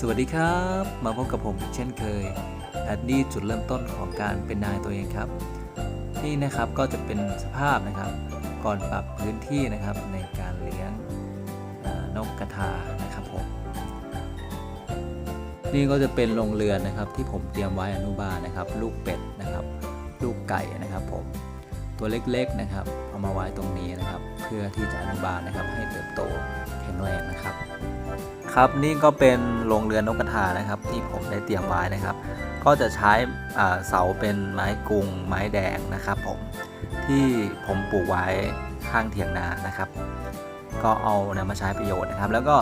สวัสดีครับ มาพบกับผมเช่นเคยแอดดี้จุดเริ่มต้นของการเป็นนายตัวเองครับ นี่นะครับก็จะเป็นสภาพนะครับ ก่อนปรับพื้นที่นะครับในการเลี้ยงนกกระทานะครับผมนี่ก็จะเป็นโรงเรือนนะครับที่ผมเตรียมไว้อนุบาลนะครับ ลูกเป็ดนะครับ ลูกไก่นะครับผมตัวเล็กๆนะครับเอามาไว้ตรงนี้นะครับ เพื่อที่จะอนุบาลนะครับให้เติบโตแข็งแรงนะครับ ครับนี่ก็เป็นโรงเรือนนกกระทานะครับ ที่ผมได้เตรียมไว้นะครับ ก็จะใช้เสาเป็นไม้กุงไม้แดงนะครับผมที่ผมปลูกไว้ข้างเถียงนานะครับ ก็เอานำมาใช้ประโยชน์นะครับ แล้วก็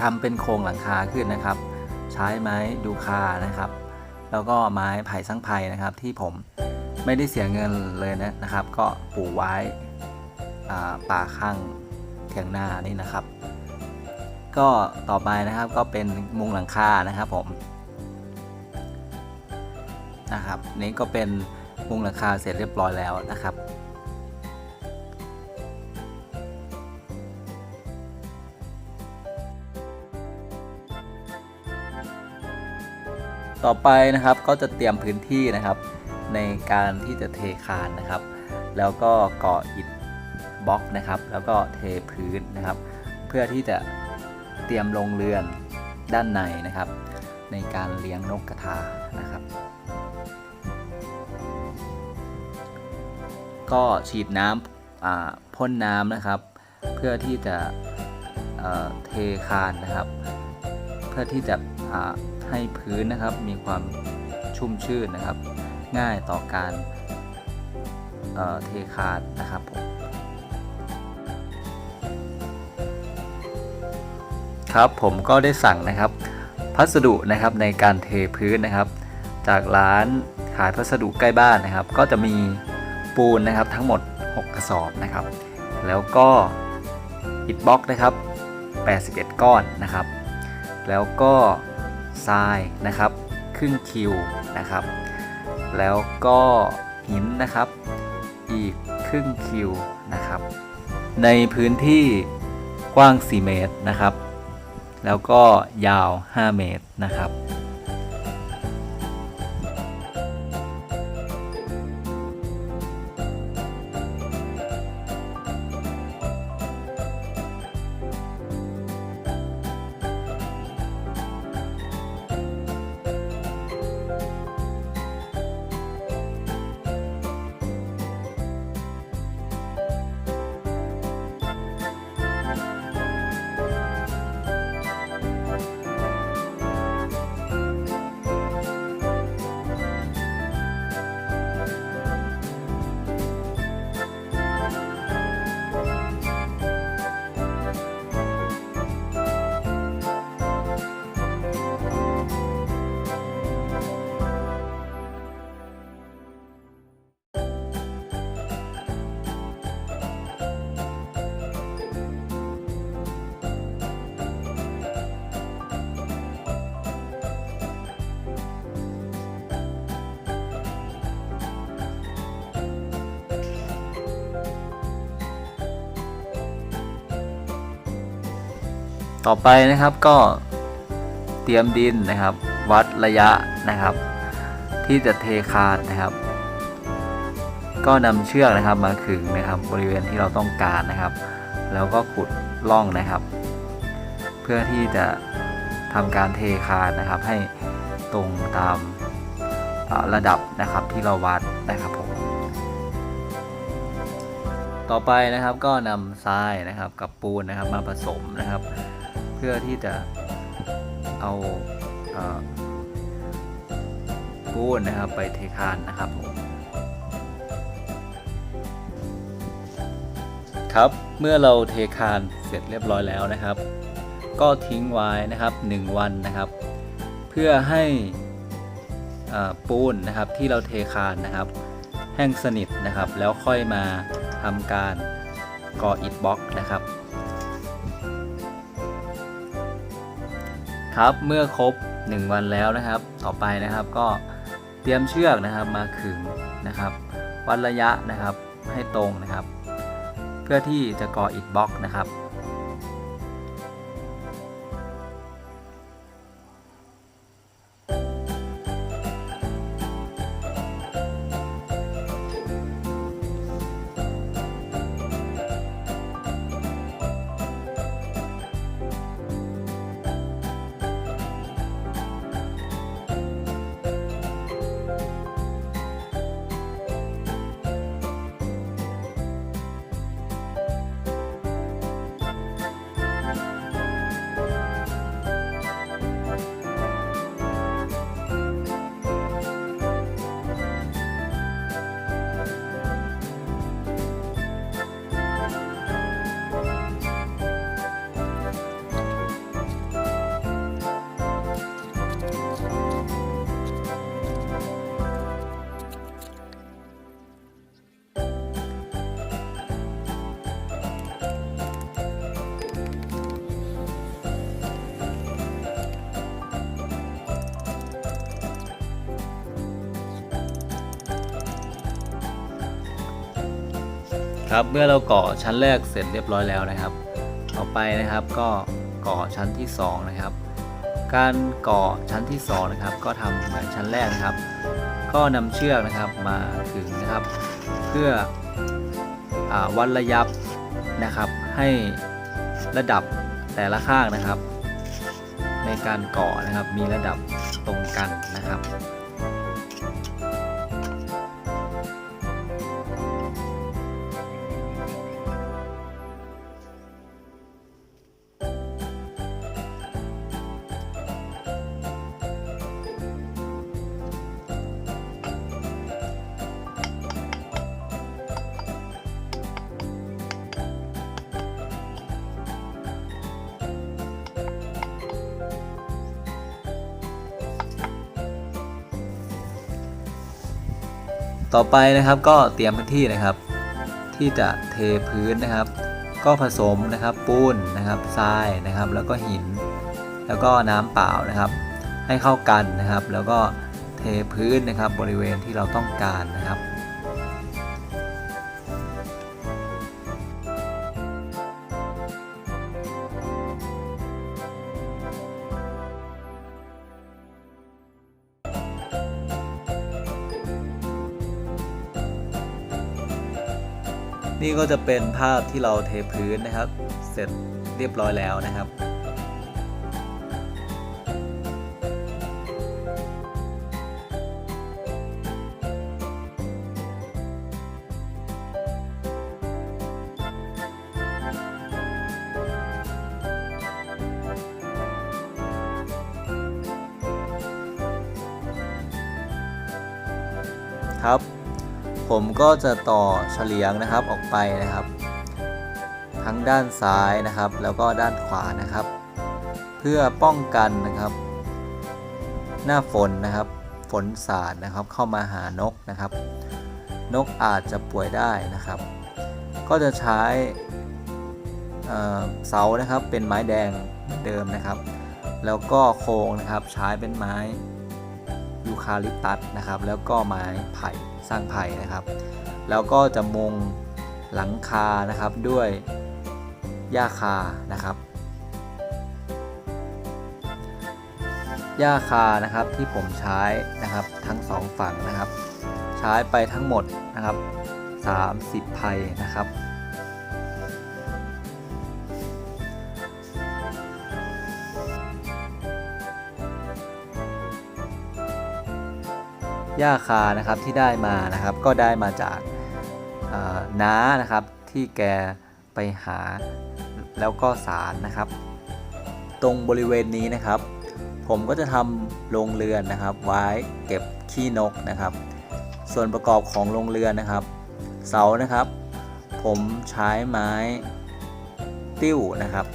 ทำเป็นโครงหลังคาขึ้นนะครับ ใช้ไม้ดูคานะครับ แล้วก็ไม้ไผ่สังไผ่นะครับ ที่ผมไม่ได้เสียเงินเลยนะนะครับ ก็ปลูกไว้ป่าข้างเถียงนานี่นะครับ ก็ต่อไปนะครับก็เป็นมุงหลังคานะครับผมนะครับนี่ก็เป็นมุงหลังคาเสร็จเรียบร้อยแล้วนะครับ ต่อไปนะครับก็จะเตรียมพื้นที่นะครับ ในการที่จะเทคานนะครับ แล้วก็ก่ออิฐบล็อกนะครับ แล้วก็เทพื้นนะครับ เพื่อที่จะ เตรียมลงเรือนด้านในนะครับ ในการเลี้ยงนกกระทานะครับ ก็ฉีดน้ำอ่าพ่นน้ำนะครับ เพื่อที่จะเอ่อเทคานนะครับ เพื่อที่จะอ่าให้พื้นนะครับมีความชุ่มชื่นนะครับ ง่ายต่อการเอ่อเทคานนะครับผม ครับผมก็ได้สั่งนะครับ พัสดุนะครับในการเทพื้นนะครับ จากร้านขายพัสดุใกล้บ้านนะครับ ก็จะมีปูนนะครับทั้งหมด 6 กระสอบนะครับ แล้วก็อิฐบล็อกนะครับ 81 ก้อนนะครับ แล้วก็ทรายนะครับครึ่งคิวนะครับ แล้วก็หินนะครับ อีกครึ่งคิวนะครับ ในพื้นที่กว้าง 4 เมตรนะครับ แล้วก็ยาว 5 เมตรนะครับ ต่อไปนะครับก็เตรียมดินนะครับ วัดระยะนะครับ ที่จะเทคานนะครับ ก็นำเชือกนะครับมาขึงนะครับบริเวณที่เราต้องการนะครับ แล้วก็ขุดร่องนะครับ เพื่อที่จะทำการเทคานนะครับให้ตรงตามระดับนะครับที่เราวัดนะครับผม ต่อไปนะครับก็นำทรายนะครับกับปูนนะครับมาผสมนะครับ เพื่อที่จะเอาเอ่อปูนนะครับไปเทคานนะครับผมครับเมื่อเราเทคานเสร็จเรียบร้อยแล้วนะครับ ก็ทิ้งไว้นะครับ 1 วันนะครับ เพื่อให้ปูนนะครับที่เราเทคานนะครับ แห้งสนิทนะครับ แล้วค่อยมา ทำการก่ออิฐบล็อกนะครับ ครับเมื่อครบ 1 วันแล้วนะครับ ต่อไปนะครับก็เตรียมเชือกนะครับมาขึงนะครับ วัดระยะนะครับให้ตรงนะครับ เพื่อที่จะก่ออิฐบล็อกนะครับ ครับเมื่อเราก่อชั้นแรกเสร็จเรียบร้อยแล้วนะครับ ต่อไปนะครับก็ก่อชั้นที่สองนะครับ การก่อชั้นที่สองนะครับก็ทำเหมือนชั้นแรกนะครับ ก็นำเชือกนะครับมาขึงนะครับ เพื่ออวัดระยับนะครับให้ระดับแต่ละข้างนะครับ ในการก่อนะครับมีระดับตรงกันนะครับ ต่อไปนะครับก็เตรียมพื้นที่นะครับ ที่จะเทพื้นนะครับ ก็ผสมนะครับปูนนะครับทรายนะครับ แล้วก็หิน แล้วก็น้ำเปล่านะครับ ให้เข้ากันนะครับ แล้วก็เทพื้นนะครับบริเวณที่เราต้องการนะครับ นี่ก็จะเป็นภาพที่เราเทพื้นนะครับ เสร็จเรียบร้อยแล้วนะครับ ครับ ผมก็จะต่อเฉลียงนะครับออกไปนะครับ ทั้งด้านซ้ายนะครับ แล้วก็ด้านขวานะครับ เพื่อป้องกันนะครับ หน้าฝนนะครับ ฝนสาดนะครับเข้ามาหานกนะครับ นกอาจจะป่วยได้นะครับ ก็จะใช้เเสานะครับเป็นไม้แดงเหมือนเดิมนะครับ แล้วก็โครงนะครับใช้เป็นไม้ ยูคาลิปตัสนะครับ แล้วก็ไม้ไผ่สร้างไผ่นะครับ แล้วก็จะมงหลังคานะครับด้วยหญ้าคานะครับหญ้าคานะครับที่ผมใช้นะครับทั้งสองฝั่งนะครับ ใช้ไปทั้งหมดนะครับ 30ไผ่นะครับ หญ้าคานะครับที่ได้มานะครับ ก็ได้มาจากน้านะครับที่แกไปหาแล้วก็สารนะครับ ตรงบริเวณนี้นะครับ ผมก็จะทำโรงเรือนนะครับ ไว้เก็บขี้นกนะครับ ส่วนประกอบของโรงเรือนนะครับ เสานะครับ ผมใช้ไม้ติ้วนะครับ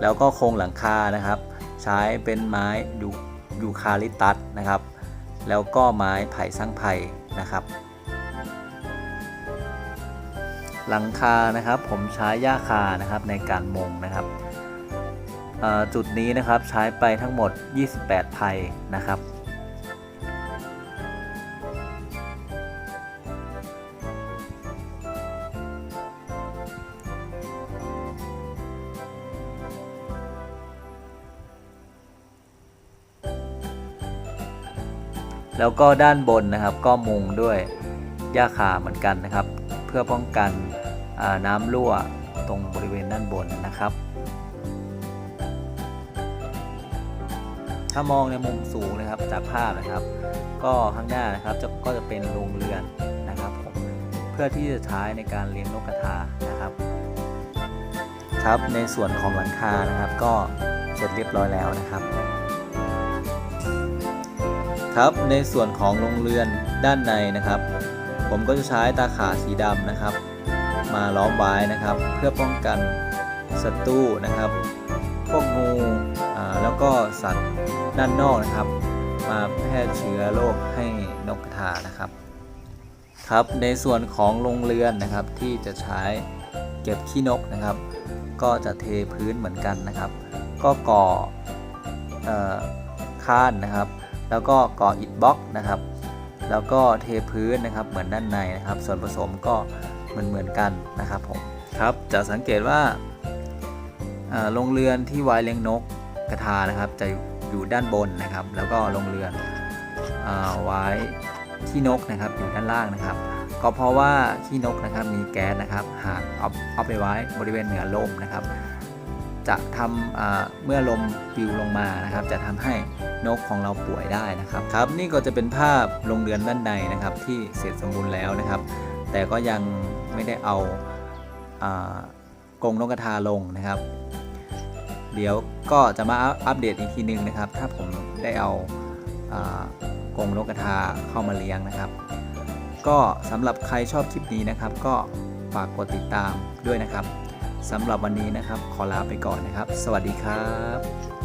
แล้วก็โครงหลังคานะครับ ใช้เป็นไม้ยูยูคาลิปตัสนะครับ แล้วก็ไม้ไผ่สร้างไผ่นะครับ หลังคานะครับผมใช้หญ้าคานะครับในการมงนะครับจุดนี้นะครับใช้ไปทั้งหมด 28ไผ่นะครับ แล้วก็ด้านบนนะครับก็มุงด้วยหญ้าคาเหมือนกันนะครับ เพื่อป้องกันน้ำรั่วตรงบริเวณด้านบนนะครับ ถ้ามองในมุมสูงนะครับจากภาพนะครับ ก็ข้างหน้านะครับจะก็จะเป็นโรงเรือนนะครับผมเพื่อที่จะใช้ในการเลี้ยงนกกระทานะครับ ครับในส่วนของหลังคานะครับ ก็เสร็จเรียบร้อยแล้วนะครับ ครับในส่วนของโรงเรือนด้านในนะครับ ผมก็จะใช้ตาขาสีดำนะครับ มาล้อมไว้นะครับ เพื่อป้องกันศัตรูนะครับพวกงูแล้วก็สัตว์ด้านนอกนะครับ มาแพร่เชื้อโรคให้นกกระทานะครับครับในส่วนของโรงเรือนนะครับที่จะใช้เก็บขี้นกนะครับ ก็จะเทพื้นเหมือนกันนะครับ ก็ก่อออค้านนะครับ แล้วก็ก่ออิฐบล็อกนะครับ แล้วก็เทพื้นนะครับเหมือนด้านในนะครับ ส่วนผสมก็มือนเหมือนๆกันนะครับผมครับจะสังเกตว่าโรงเรือนที่ไว้เลี้ยงนกกระทานะครับจะอยู่ด้านบนนะครับ แล้วก็โรงเรือนอ่าไว้ขี้นกนะครับอยู่ด้านล่างนะครับ ก็เพราะว่าขี้นกนะครับมีแก๊สนะครับ หากเอาเอาไปไว้บริเวณเหนือลมนะครับ จะทำเมื่อลมปิวลงมานะครับ จะทำให้ นกของเราป่วยได้นะครับครับนี่ก็จะเป็นภาพโรงเรือนด้านในนะครับ ที่เสร็จสมบูรณ์แล้วนะครับ แต่ก็ยังไม่ได้เอากรงนกกระทาลงนะครับ เดี๋ยวก็จะมาอัปเดตอีกทีหนึงนะครับ ถ้าผมได้เอากรงนกกระทาเข้ามาเลี้ยงนะครับ ก็สำหรับใครชอบคลิปนี้นะครับ ก็ฝากกดติดตามด้วยนะครับสำหรับวันนี้นะครับ ขอลาไปก่อนนะครับ สวัสดีครับ